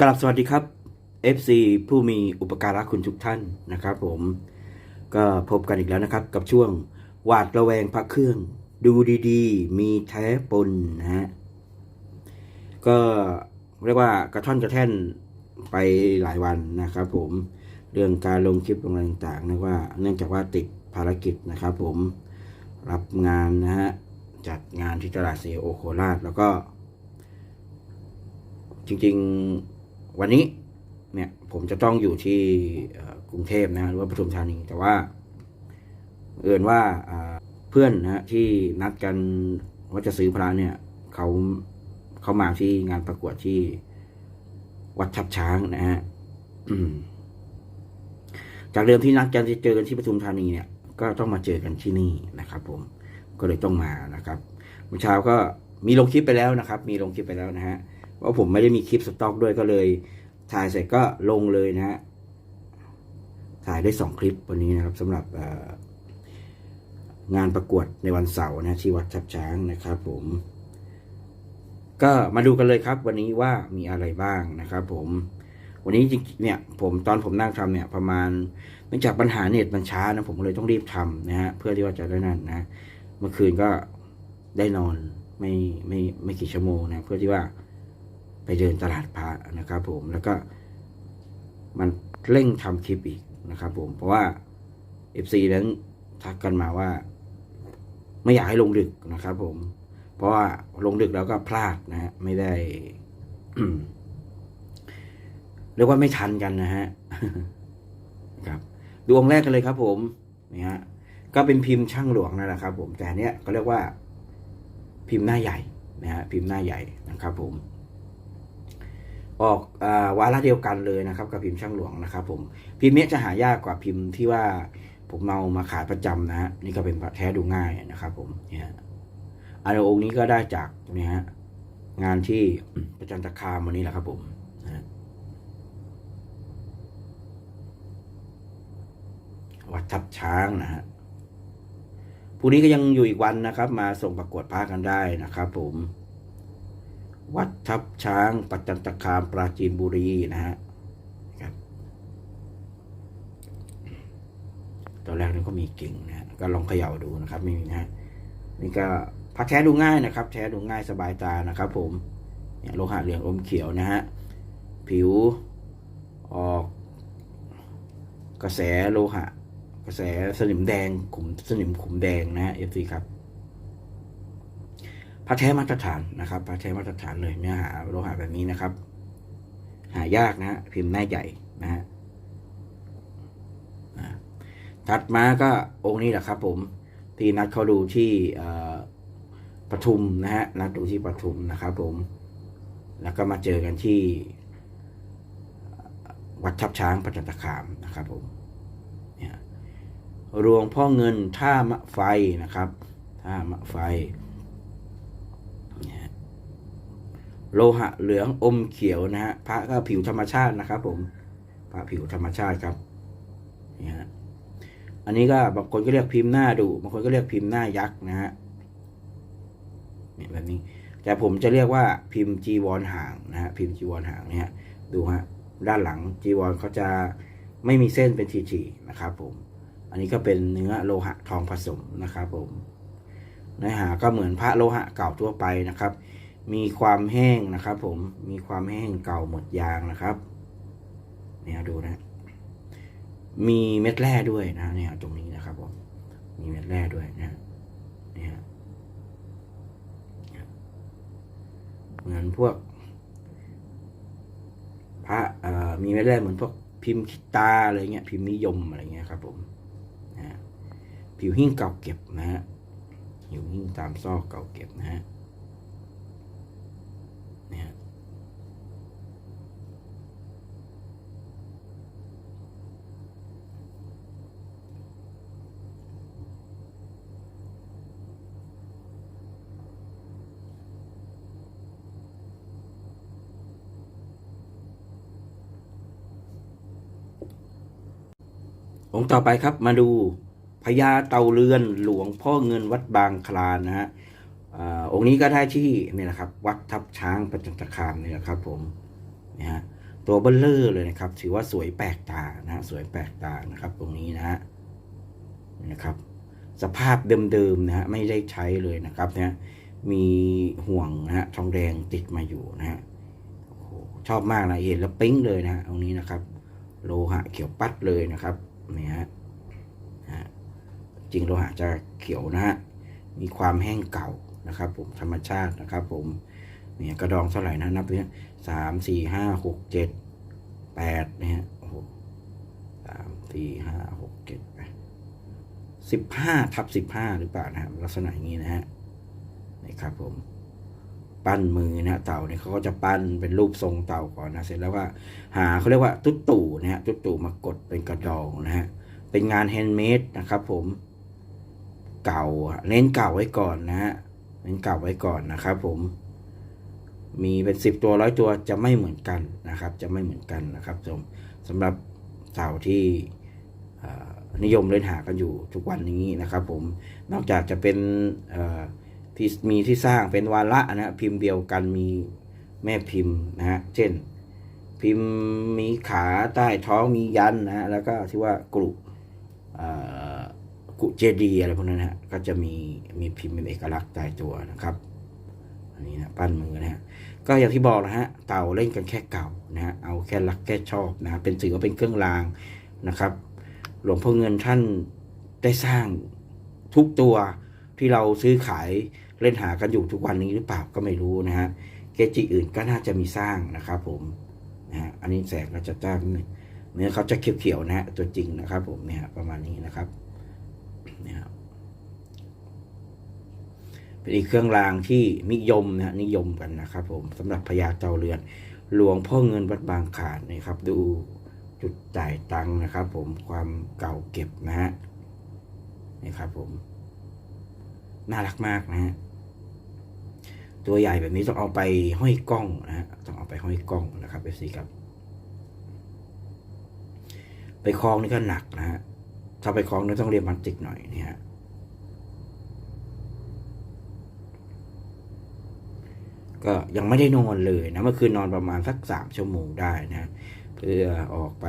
กราบสวัสดีครับ FC ผู้มีอุปการะคุณทุกท่านนะครับ ผมก็พบกันอีกแล้วนะครับ กับช่วงหวาดระแวงพระเครื่อง ดูดีๆ มีแท้ปนนะฮะก็เรียกว่ากระท่อนกระแท่นไปหลายวันนะครับ ผมเรื่องการลงคลิปลงอะไรต่างๆนะว่าเนื่องจากว่าติดภารกิจนะครับ ผมรับงานนะฮะจัดงานที่ตลาดเซโอโคราชแล้วก็ จริง ๆ วันนี้เนี่ยผมจะต้องอยู่ที่กรุงเทพนะหรือว่าปทุมธานีแต่ว่าเอื่นว่าเพื่อนนะที่นัดกันว่าจะซื้อพระเนี่ยเขาเขามาที่งานประกวดที่วัดทับช้างนะฮะจากเดิมที่นัดกันจะเจอกันที่ปทุมธานีเนี่ย ก็ต้องมาเจอกันที่นี่นะครับ ผมก็เลยต้องมานะครับเมื่อเช้าก็มีลงคลิปไปแล้วนะครับ มีลงคลิปไปแล้วนะฮะ เพราผมไม่ได้มีคลิปสต็อกด้วยก็เลย ถ่ายเสร็จก็ลงเลยนะฮะถ่ายได้สองคลิปวันนี้นะครับสำหรับงานประกวดในวันเสาร์นะที่วัดทับช้างนะครับผม ก็มาดูกันเลยครับ วันนี้ว่ามีอะไรบ้างนะครับ ผมวันนี้จริงเนี่ย ผมตอนผมนั่งทำเนี่ย ประมาณเนื่องจากปัญหาเน็ตมันช้านะผมก็เลยต้องรีบทำนะฮะเพื่อที่ว่าจะได้นั่นนะ เมื่อคืนก็ได้นอนไม่ไม่ไม่กี่ชั่วโมงนะ เพื่อที่ว่า ไปเดินตลาดพระนะครับ ผมแล้วก็มันเร่งทำคลิปอีกนะครับ ผมเพราะว่า FC นั้นทักกันมาว่า ไม่อยากให้ลงดึกนะครับ ผม เพราะว่าลงดึกแล้วก็พลาดนะฮะไม่ได้เรียกว่าไม่ทันกันนะฮะครับดูองแรกกันเลยครับ ผมนี่ฮะก็เป็นพิมพ์ช่างหลวงนั่นแหละครับ ผมแต่เนี้ยก็เรียกว่าพิมพ์หน้าใหญ่นะฮะพิมพ์หน้าใหญ่นะครับ ผม ออกอวาระเดียวกันเลยนะครับ กับพิมพ์ช่างหลวงนะครับ ผมพิมพ์เนี้ยจะหายากกว่าพิมพ์ที่ว่าผมเอามาขายประจำนะฮะนี่ก็เป็นพระแท้ดูง่ายนะครับ ผมเนี่ยอันองค์นี้ก็ได้จากนี่ฮะงานที่ประจันตคามวันนี้แหละครับ ผมวัดทับช้างนะฮะพรุ่งนี้ก็ยังอยู่อีกวันนะครับ มาส่งประกวดพระกันได้นะครับ ผม วัดทับช้างปัจจันตคามปราจีนบุรีนะฮะครับตอนแรกนี่ก็มีกิ่งนะก็ลองเขย่าดูนะครับไม่มีนะฮะนี่ก็พักแท้ดูง่ายนะครับ แท้ดูง่ายสบายตานะครับ ผมเนี่ยโลหะเหลืองอมเขียวนะฮะผิวออกกระแสโลหะ กระแสสนิมแดงขุมสนิมขุมแดงนะฮะเอฟซีครับ พระแท้มาตรฐานนะครับพระแท้มาตรฐานเลยเนื้อหาโลหะแบบนี้นะครับ หายากนะพิมพ์หน้าใหญ่นะฮะถัดมาก็องค์นี้แหละครับผมที่นัดเขาดูที่ปทุมนะฮะนัดดูที่ปทุมนะครับ ผม แล้วก็มาเจอกันที่วัดทับช้างปัจจันตคามนะครับผมเนี่ยรวงพ่อเงินท่ามะไฟนะครับ ท่ามะไฟ เนี่ย โลหะเหลืองอมเขียวนะฮะพระก็ผิวธรรมชาตินะครับ ผมพระผิวธรรมชาติครับนี่ฮะอันนี้ก็บางคนก็เรียกพิมพ์หน้าดูบางคนก็เรียกพิมพ์หน้ายักษ์นะฮะเนี่ยแบบนี้ แต่ผมจะเรียกว่าพิมพ์จีวรห่างนะฮะพิมพ์จีวรห่างเนี่ยดูฮะด้านหลังจีวรเขาจะไม่มีเส้นเป็นทีๆนะครับ ผม อันนี้ก็เป็นเนื้อโลหะทองผสมนะครับ ผมเนื้อหาก็เหมือนพระโลหะเก่าทั่วไปนะครับ มีความแห้งนะครับ ผมมีความแห้งเก่าหมดยางนะครับ เนี่ยดูนะ มีเม็ดแร่ด้วยนะเนี่ยตรงนี้นะครับผมมีเม็ดแร่ด้วยนะเนี่ยเหมือนพวก พระเอ่อมีเม็ดแร่เหมือนพวกพิมพ์คิตาอะไรเงี้ยพิมพ์นิยมอะไรเงี้ยครับ ผมนะผิวหิ้งเก่าเก็บนะฮะอยู่หิ้งตามซอกเก่าเก็บนะฮะเนี่ย องค์ต่อไปครับมาดูพญาเต่าเรือนหลวงพ่อเงินวัดบางคลานนะฮะอองค์นี้ก็ได้ที่นี่แหละครับ วัดทับช้างประจันตคามนี่แหละครับผมนะฮะตัวเบลเลอร์เลยนะครับ ถือว่าสวยแปลกตานะฮะสวยแปลกตานะครับ ตรงนี้นะฮะนะครับ สภาพเดิมๆนะฮะไม่ได้ใช้เลยนะครับเนี่ยมีห่วงนะฮะทองแดงติดมาอยู่นะฮะชอบมากนะเห็นแล้วปิ๊งเลยนะฮะตรงนี้นะครับ โลหะเขียวปัดเลยนะครับ นี่ฮะฮะจริงโลหะจะเขียวนะฮะมีความแห้งเก่านะครับผมธรรมชาตินะครับผมเนี่ยกระดองเท่าไหร่นะนับดูเนี่ยสามสี่ห้าหกเจ็ดแปดนะฮะโอ้โหสามสี่ห้าหกเจ็ดแปดสิบห้าทับสิบห้าหรือเปล่านะฮะลักษณะอย่างนี้นะฮะนี่ครับผม ปั้นมือนะเต่าเนี่ยเขาก็จะปั้นเป็นรูปทรงเต่าก่อนนะเสร็จแล้วก็หาเขาเรียกว่าตุ๊ดตู่นะฮะตุ๊ดตู่มากดเป็นกระดองนะฮะเป็นงานแฮนด์เมดนะครับ ผมเก่าเน้นเก่าไว้ก่อนนะฮะเน้นเก่าไว้ก่อนนะครับ ผมมีเป็นสิบตัวร้อยตัวจะไม่เหมือนกันนะครับ จะไม่เหมือนกันนะครับชมสำหรับเต่าที่นิยมเล่นหากันอยู่ทุกวันนี้นะครับ ผมนอกจากจะเป็นเอ่อ ที่มีที่สร้างเป็นวาระนะพิมพ์เดียวกันมีแม่พิมพ์นะฮะเช่น พิมพ์มีขาใต้ท้องมียันนะฮะแล้วก็ที่ว่ากลุ่อกุเจดียอะไรพวกนั้นฮะก็จะมีมีพิมพ์เป็นเอกลักษณ์ตายตัวนะครับ อันนี้นะปั้นมือนะฮะก็อย่างที่บอกนะฮะเต่าเล่นกันแค่เก่านะฮะเอาแค่รักแค่ชอบนะเป็นสื่อว่าเป็นเครื่องรางนะครับ หลวงพ่อเงินท่านได้สร้างทุกตัวที่เราซื้อขาย เล่นหากันอยู่ทุกวันนี้หรือเปล่าก็ไม่รู้นะฮะเกจิอื่นก็น่าจะมีสร้างนะครับผมนะฮะอันนี้แสงก็จะจ้างเนื้อเขาจะเขียวๆนะฮะตัวจริงนะครับ ผมเนี่ยประมาณนี้นะครับเนี่ยครับเป็นอีกเครื่องรางที่นิยมนะฮะนิยมกันนะครับ ผมสำหรับพญาเจ้าเรือน หลวงพ่อเงินวัดบางขาดนะครับ ดูจุดจ่ายตังค์นะครับ ผมความเก่าเก็บนะฮะนี่ครับผม น่ารักมากนะฮะ ตัวใหญ่แบบนี้ต้องเอาไปห้อยกล้องนะฮะต้องเอาไปห้อยกล้องนะครับเอฟซีครับ ไปคล้องนี่ก็หนักนะฮะถ้าไปคล้องนี่ต้องเรียนมันติกหน่อยนี่ฮะก็ยังไม่ได้นอนเลยนะเมื่อคืนนอนประมาณสักสามชั่วโมงได้นะเพื่อออกไป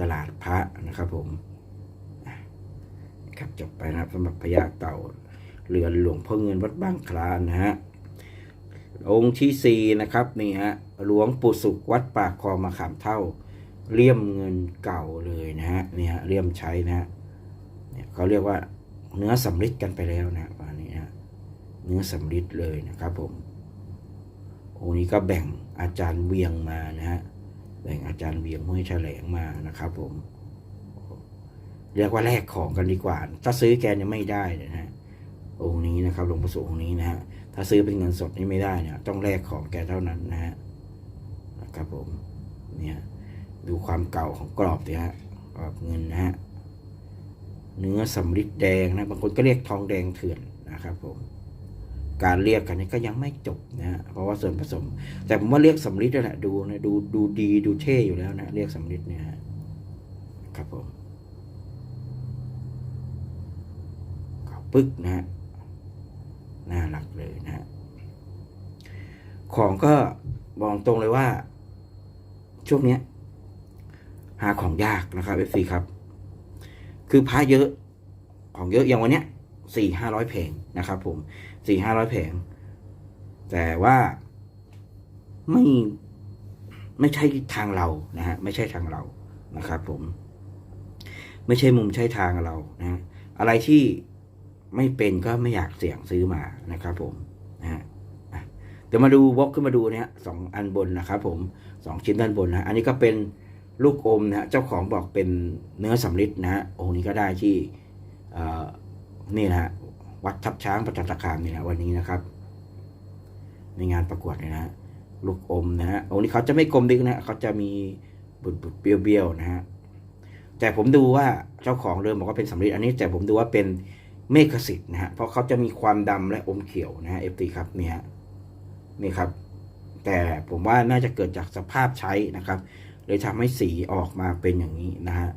ตลาดพระนะครับ ผมครับจบไปนะครับสำหรับพญาเต่าเรือนหลวงพ่อเงินวัดบางคลานนะฮะ องค์ที่สี่นะครับนี่ฮะหลวงปู่สุขวัดปากคลองมาขามเท่าเลี่ยมเงินเก่าเลยนะฮะนี่ฮะเลี่ยมใช้นะฮะเนี่ยเขาเรียกว่าเนื้อสำริดกันไปแล้วนะประมาณนี้ฮะเนื้อสำริดเลยนะครับผมองค์นี้ก็แบ่งอาจารย์เวียงมานะฮะแบ่งอาจารย์เวียงห้วยแถลงมานะครับผมเรียกว่าแลกของกันดีกว่า ถ้าซื้อแกยังไม่ได้นะฮะองค์นี้นะครับหลวงปู่สุองค์นี้นะฮะ ถ้าซื้อเป็นเงินสดนี่ไม่ได้เนี่ย ต้องแลกของแกเท่านั้นนะฮะครับผมเนี่ยดูความเก่าของกรอบสิฮะกรอบเงินนะฮะเนื้อสำริดแดงนะบางคนก็เรียกทองแดงเถื่อนนะครับผมการเรียกกันนี่ก็ยังไม่จบนะฮะเพราะว่าส่วนผสม แต่ผมว่าเรียกสำริดนั่นแหละดูนะดูดูดีดูเท่อยู่แล้วนะเรียกสำริดเนี่ยครับผมขาปึ๊กนะฮะ น่ารักเลยนะฮะของก็บอกตรงเลยว่า ช่วงเนี้ย หาของยากนะครับเอฟซีครับ คือพระเยอะของเยอะอย่างวันเนี้ยสี่ห้าร้อยแผงนะครับ ผมสี่ห้าร้อยแผงแต่ว่าไม่ไม่ใช่ทางเรานะฮะไม่ใช่ทางเรานะครับ ผม ไม่ใช่มุมใช่ทางเรานะอะไรที่ ไม่เป็นก็ไม่อยากเสี่ยงซื้อมานะครับ ผมนะฮะเดี๋ยวมาดูวอกขึ้นมาดูเนี่ยสองอันบนนะครับผมสองชิ้นด้านบนนะอันนี้ก็เป็นลูกอมนะฮะเจ้าของบอกเป็นเนื้อสำริดนะฮะองค์นี้ก็ได้ที่นี่นะฮะวัดทับช้างประจันตคามนี่นะวันนี้นะครับ ในงานประกวดเนี่ยนะลูกอมนะฮะองค์นี้เขาจะไม่กลมดิกนะเขาจะมีบุดบุดๆเบี้ยวๆนะฮะแต่ผมดูว่าเจ้าของเริ่มบอกว่าเป็นสำริดอันนี้แต่ผมดูว่าเป็น เมฆสิทธิ์นะฮะเพราะเขาจะมีความดำและอมเขียวนะฮะเอฟตีครับเนี่ยนี่ครับ แต่ผมว่าน่าจะเกิดจากสภาพใช้นะครับเลยทำให้สีออกมาเป็นอย่างนี้นะฮะ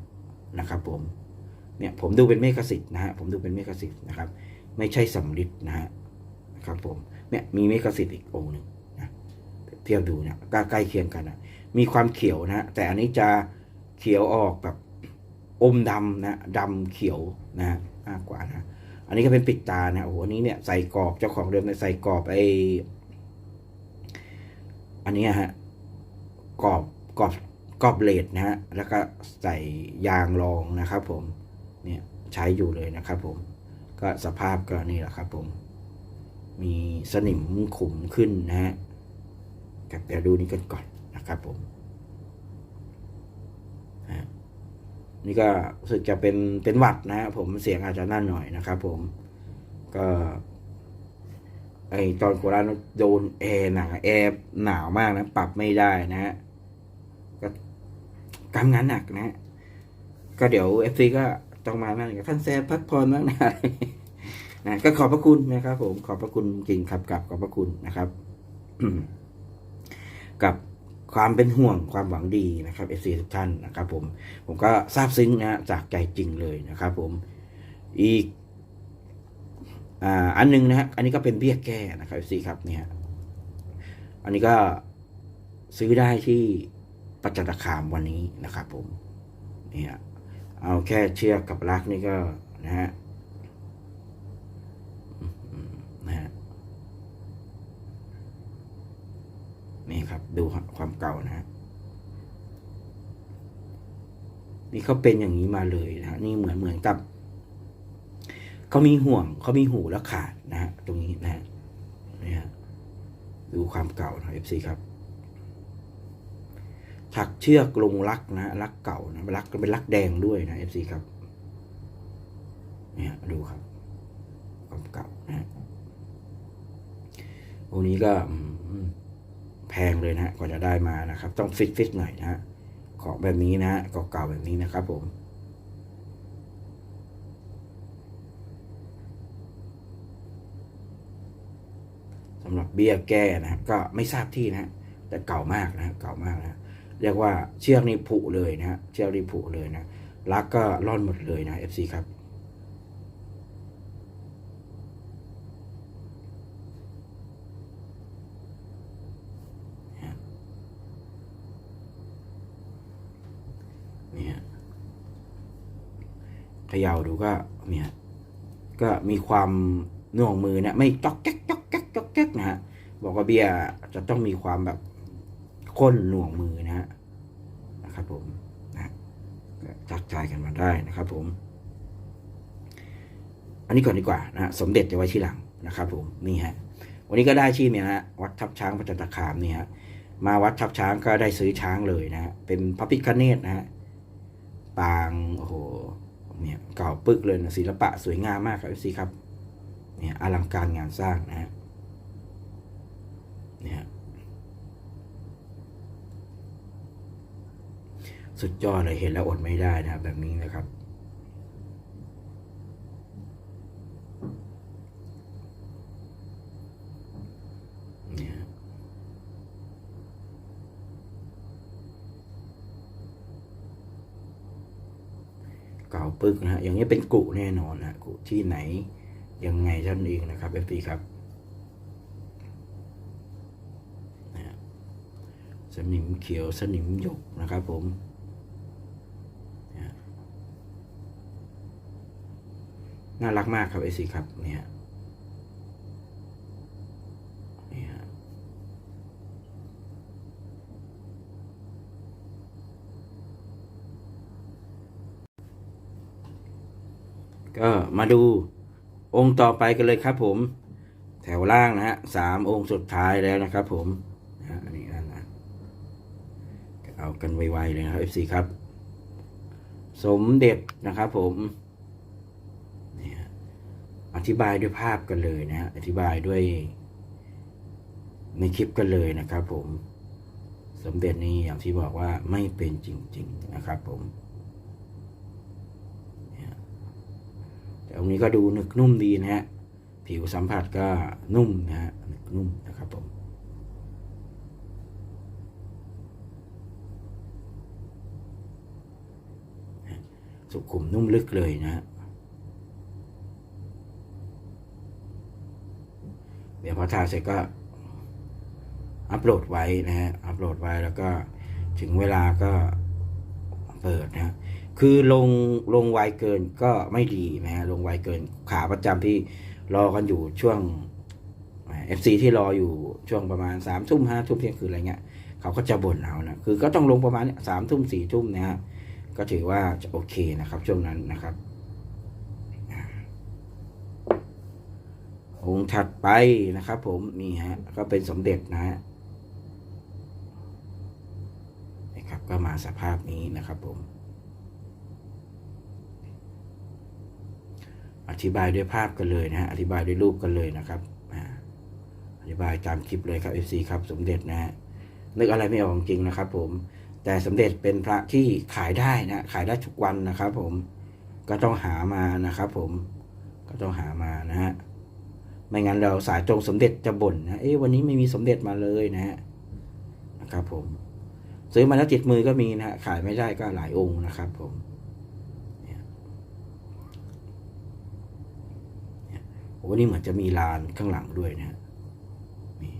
นะครับ ผมเนี่ยผมดูเป็นเมฆสิทธิ์นะฮะผมดูเป็นเมฆสิทธิ์นะครับ ไม่ใช่สำริดนะฮะนะครับผมเนี่ยมีเมฆสิทธิ์อีกองหนึ่งนะเทียบดูเนี่ยก็ใกล้เคียงกันนะมีความเขียวนะฮะแต่อันนี้จะเขียวออกแบบอมดำนะดำเขียวนะฮะมากกว่านะ อันนี้ก็เป็นปิดตานะโอ้โหอันนี้เนี่ยใส่กรอบเจ้าของเดิมเนี่ยใส่กรอบไออันนี้ฮะกรอบกรอบกรอบเลดนะฮะแล้วก็ใส่ยางรองนะครับ ผมเนี่ยใช้อยู่เลยนะครับ ผม ก็สภาพก็นี่แหละครับ ผม มีสนิมขุมขึ้นนะฮะเดี๋ยวดูนี้กันก่อนนะครับผมนะฮะ นี่ก็รู้สึกจะเป็นเป็นหวัดนะ ผมเสียงอาจจะนั่นหน่อยนะครับ ผมก็ไอตอนโคราชโดนแอร์หนาแอร์หนาวมากนะ ปรับไม่ได้นะฮะก็กำงานหนักนะฮะก็เดี๋ยวเอฟซีก็ต้องมานั่นกับท่านแซมพักผ่อนบ้างนะนะก็ขอบพระคุณนะครับ ผมขอบพระคุณจริงครับกับขอบพระคุณนะครับ กับ ความเป็นห่วงความหวังดีนะครับเอฟซีทุกท่านนะครับผมผมก็ซาบซึ้งนะฮะจากใจจริงเลยนะครับผมอีกอันหนึงนะฮะอันนี้ก็เป็นเบี้ยแก้นะครับเอซีครับเนี่ยอันนี้ก็ซื้อได้ที่ประจันตคามวันนี้นะครับผมเนี่ยเอาแค่เชือกกับลักนี่ก็นะฮะอืมนะฮะนี่ครับ ดูความเก่านะฮะนี่เขาเป็นอย่างนี้มาเลยนะฮะนี่เหมือนเหมือนกับเขามีห่วงเขามีหูแล้วขาดนะฮะตรงนี้นะฮะนี่ฮะดูความเก่านะเอฟซีครับ ถักเชือกลงลักนะลักเก่านะลักเป็นลักแดงด้วยนะเอฟซีครับเนี่ยดูครับ ความเก่านะฮะตรงนี้ก็ แพงเลยนะฮะกว่าจะได้มานะครับ ต้องฟิตฟิตหน่อยนะฮะของแบบนี้นะฮะเก่าๆแบบนี้นะครับผมสำหรับเบี้ยแก้นะก็ไม่ทราบที่นะฮะแต่เก่ามากนะฮะเก่ามากนะเรียกว่าเชือกนี่ผุเลยนะฮะเชือกนี่ผุเลยนะลักก็ร่อนหมดเลยนะ FC ครับเนี่ย เขย่าดูก็เนี่ยก็มีความหน่วงมือเนะไม่จ๊อกแก๊กจ๊อกแก๊กจ๊อกแก๊กนะฮะบอกว่าเบียจะต้องมีความแบบข้นหน่วงมือนะฮะนะครับผมนะจักใจายกันมาได้นะครับผม อันนี้ก่อนดีกว่านะฮะสมเด็จจะไว้ที่หลังนะครับ ผมนี่ฮะวันนี้ก็ได้ที่เนี่ยนะฮะวัดทับช้างประจันตคามนี่ฮะมาวัดทับช้างก็ได้ซื้อช้างเลยนะฮะเป็นพระพิฆเนศนะฮะปางโอ้โห เนี่ยเก่าปึกเลยนะศิลปะสวยงามมากครับสิครับเนี่ยอลังการงานสร้างนะฮะเนี่ยสุดยอดเลยเห็นแล้วอดไม่ได้นะครับแบบนี้นะครับ เนี่ยเก่า ปึกนะฮะอย่างนี้เป็นกุแน่นอนนะกุที่ไหนยังไงท่านเองนะครับเอฟซีครับนะฮะสนิมเขียวสนิมหยกนะครับผมนะน่ารักมากครับเอฟซีครับเนี่ย ก็มาดูองค์ต่อไปกันเลยครับผม แถวล่างนะฮะสามองค์สุดท้ายแล้วนะครับผมนะฮะอันนี้นั่นนะเอากันไวๆเลยนะครับ FC ครับ สมเด็จนะครับผมเนี่ยอธิบายด้วยภาพกันเลยนะฮะอธิบายด้วย ในคลิปกันเลยนะครับผม สมเด็จนี้อย่างที่บอกว่าไม่เป็นจริง ๆ นะครับผม แต่องค์นี้ก็ดูหนึกนุ่มดีนะฮะ ผิวสัมผัสก็นุ่มนะฮะหนึกนุ่มนะครับผมสุขุมนุ่มลึกเลยนะฮะเดี๋ยวพอทาเสร็จก็อัปโหลดไว้นะฮะ อัปโหลดไว้แล้วก็ถึงเวลาก็เปิดนะฮะ คือลงลงไวเกินก็ไม่ดีนะฮะลงไวเกินขาประจำที่รอกันอยู่ช่วงเอฟซีที่รออยู่ช่วงประมาณสามทุ่มห้าทุ่มเที่ยงคืนอะไรเงี้ยเขาก็จะบ่นเอานะคือก็ต้องลงประมาณสามทุ่มสี่ทุ่มนะฮะก็ถือว่าจะโอเคนะครับ ช่วงนั้นนะครับอ่าองค์ถัดไปนะครับ ผมนี่ฮะ ก็เป็นสมเด็จนะฮะนะครับ ก็มาสภาพนี้นะครับผม อธิบายด้วยภาพกันเลยนะฮะอธิบายด้วยรูปกันเลยนะครับอธิบายตามคลิปเลยครับ FC ครับสมเด็จนะฮะนึกอะไรไม่ออกจริงนะครับ ผม แต่สมเด็จเป็นพระที่ขายได้นะขายได้ทุกวันนะครับ ผมก็ต้องหามานะครับ ผมก็ต้องหามานะฮะไม่งั้นเราสายตรงสมเด็จจะบ่นนะเอ๊ะวันนี้ไม่มีสมเด็จมาเลยนะฮะนะครับ ผม ซื้อมาแล้วติดมือก็มีนะฮะขายไม่ได้ก็หลายองค์นะครับ ผม โอ้นี่เหมือนจะมีลานข้างหลังด้วยนะฮะมี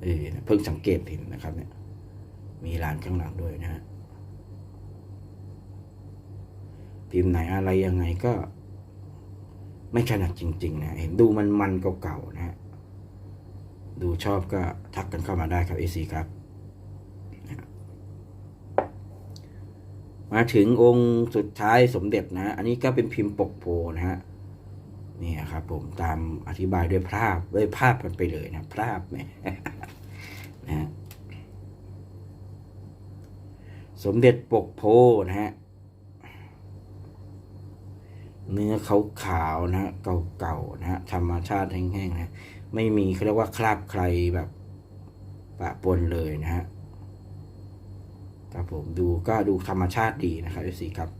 เออเพิ่งสังเกตเห็นนะครับเนี่ย มีลานข้างหลังด้วยนะฮะพิมพ์ไหนอะไรยังไงก็ ไม่ถนัดจริง ๆ นะเห็นดูมันมันเก่าๆนะฮะดูชอบก็ทักกันเข้ามาได้ครับเอซีครับ มาถึงองค์สุดท้ายสมเด็จนะ อันนี้ก็เป็นพิมพ์ปกโพนะฮะ นี่ครับผมตามอธิบายด้วยภาพด้วยภาพกันไปเลยนะภาพแหมนะฮะสมเด็จปกโพนะฮะเนื้อขาวๆนะฮะเก่าๆนะธรรมชาติแห้งๆนะไม่มีเขาเรียกว่าคราบใครแบบปะปนเลยนะฮะครับผมดูก็ดูธรรมชาติดีนะครับสีครับ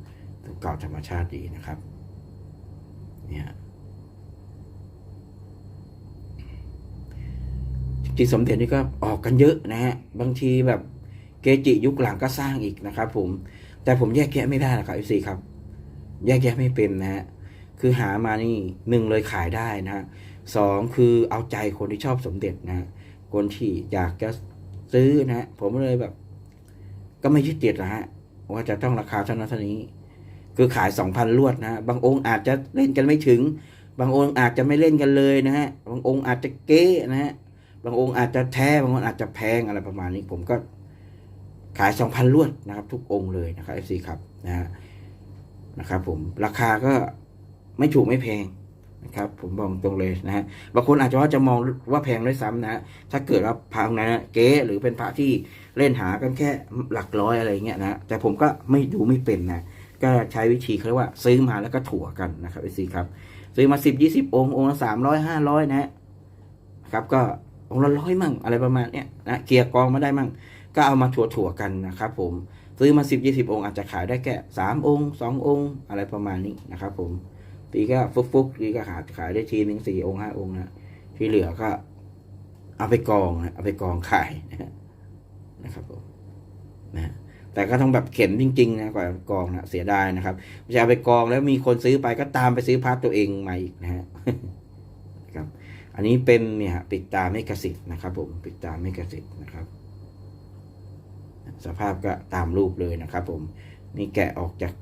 ดูเก่าธรรมชาติดีนะครับ เนี่ย จริงๆสมเด็จนี่ก็ออกกันเยอะนะฮะบางทีแบบเกจิยุคหลังก็สร้างอีกนะครับ ผม แต่ผมแยกแยะไม่ได้นะครับสีครับ แยกแยะไม่เป็นนะฮะคือหามานี่หนึ่งเลยขายได้นะฮะสองคือเอาใจคนที่ชอบสมเด็จนะฮะคนที่อยากจะซื้อนะฮะผมเลยแบบ ก็ไม่ยึดติดนะฮะว่าจะต้องราคาเท่านั้นเท่านี้ คือขายสองพันลวดนะฮะบางองค์อาจจะเล่นกันไม่ถึง บางองค์อาจจะไม่เล่นกันเลยนะฮะบางองค์อาจจะเก๊นะฮะ บางองค์อาจจะแท้บางองค์อาจจะแพงอะไรประมาณนี้ ผมก็ขายสองพันลวดนะครับ ทุกองค์เลยนะครับ FC ครับนะฮะนะครับ ผมราคาก็ไม่ถูกไม่แพงนะครับ ผมบอกตรงเลยนะฮะบางคนอาจจะว่าจะมองว่าแพงด้วยซ้ำนะฮะถ้าเกิดว่าพระองค์นั้นนะเก๊หรือเป็นพระที่เล่นหากันแค่หลักร้อยอะไรเงี้ยนะแต่ผมก็ไม่ดูไม่เป็นนะก็ใช้วิธีเขาเรียกว่า ซื้อมาแล้วก็ถั่วกันนะครับไอซีครับ ซื้อมาสิบยี่สิบองค์องค์ละสามร้อยห้าร้อยนะฮะครับก็ องละร้อยมั่งอะไรประมาณเนี้ยนะเกียร์กองมาได้มั่ง ก็เอามาถั่วถั่วๆกันนะครับผมซื้อมาสิบยี่สิบองค์อาจจะขายได้แค่สามองค์สององค์ อะไรประมาณนี้นะครับผมตีก็ฟุกฟุกๆตีก็ขายขายได้ทีหนึ่งสี่องค์ห้าองค์นะที่เหลือก็ เอาไปกองนะเอาไปกองขายนะครับผมนะแต่ก็ต้องแบบเข็นจริงๆนะกว่ากองนะเสียดายนะครับไม่ใช่เอาไปกองแล้วมีคนซื้อไปก็ตามไปซื้อพาร์ทตัวเองมาอีกนะฮะ ครับ อันนี้เป็นเนี่ยปิดตาไม่กระสิทธ์นะครับ ผมปิดตาไม่กระสิทธ์นะครับ สภาพก็ตามรูปเลยนะครับ ผมนี่แกะออกจาก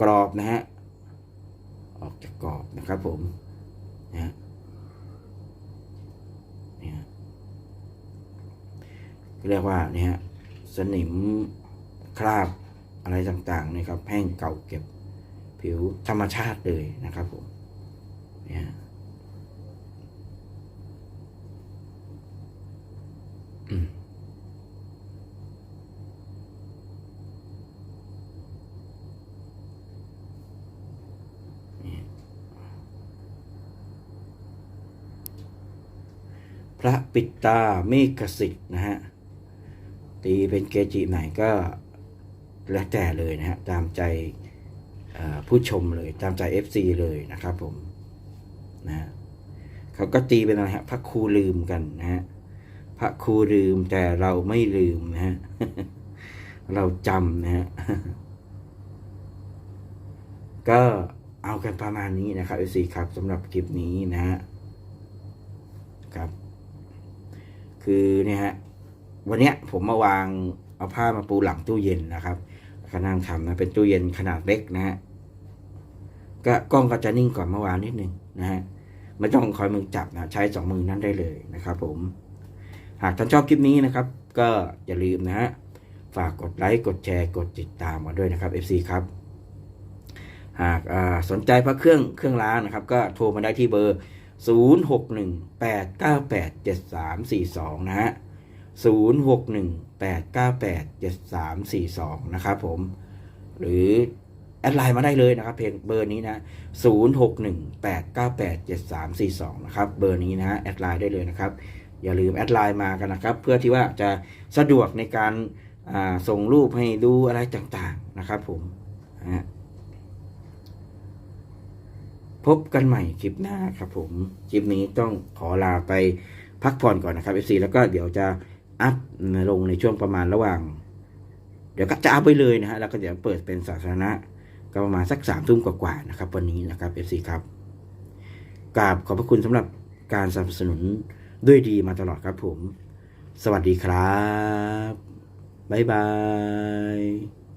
กรอบนะฮะออกจากกรอบนะครับ ผมนะฮะนี่ฮะเรียกว่าเนี่ยฮะสนิมคราบอะไรต่างๆนะครับแห้งเก่าเก็บผิวธรรมชาติเลยนะครับผมเนี่ย พระปิดตาเมฆสิทธิ์นะฮะตีเป็นเกจิไหนก็แล้วแต่เลยนะฮะตามใจผู้ชมเลยตามใจ FC เลยนะครับผมนะฮะเขาก็ตีเป็นอะไรฮะพระครูลืมกันนะฮะพระครูลืมแต่เราไม่ลืมนะฮะเราจำนะฮะก็เอากันประมาณนี้นะครับ FC ครับสำหรับคลิปนี้นะฮะครับ คือเนี่ยฮะวันเนี้ยผมมาวางเอาผ้ามาปูหลังตู้เย็นนะครับก็นั่งทำนะเป็นตู้เย็นขนาดเล็กนะฮะก็กล้องก็จะนิ่งก่อนเมื่อวานนิดนึงนะฮะไม่ต้องคอยมือจับนะใช้สองมือนั้นได้เลยนะครับ ผม หากท่านชอบคลิปนี้นะครับ ก็อย่าลืมนะฮะฝากกดไลค์กดแชร์กดติดตามมาด้วยนะครับ FC ครับ หากสนใจพระเครื่องเครื่องล้างนะครับ ก็โทรมาได้ที่เบอร์ 0618987342 นะฮะ0618987342 นะครับผม หรือแอดไลน์มาได้เลยนะครับเพจเบอร์นี้นะ 0618987342 นะครับเบอร์นี้นะแอดไลน์ได้เลยนะครับ อย่าลืมแอดไลน์มากันนะครับ เพื่อที่ว่าจะสะดวกในการส่งรูปให้ดูอะไรต่างๆนะครับผมนะ พบกันใหม่คลิปหน้าครับผม คลิปนี้ต้องขอลาไปพักผ่อนก่อนนะครับ FC แล้วก็เดี๋ยวจะอัพลงในช่วงประมาณระหว่าง เดี๋ยวก็จะอัพไปเลยนะฮะแล้วก็เดี๋ยวเปิดเป็นสาธารณะก็ประมาณสักสามทุ่มกว่าๆนะครับ วันนี้นะครับ FC ครับกราบขอบพระคุณสำหรับการสนับสนุนด้วยดีมาตลอดครับผม สวัสดีครับ บ๊ายบาย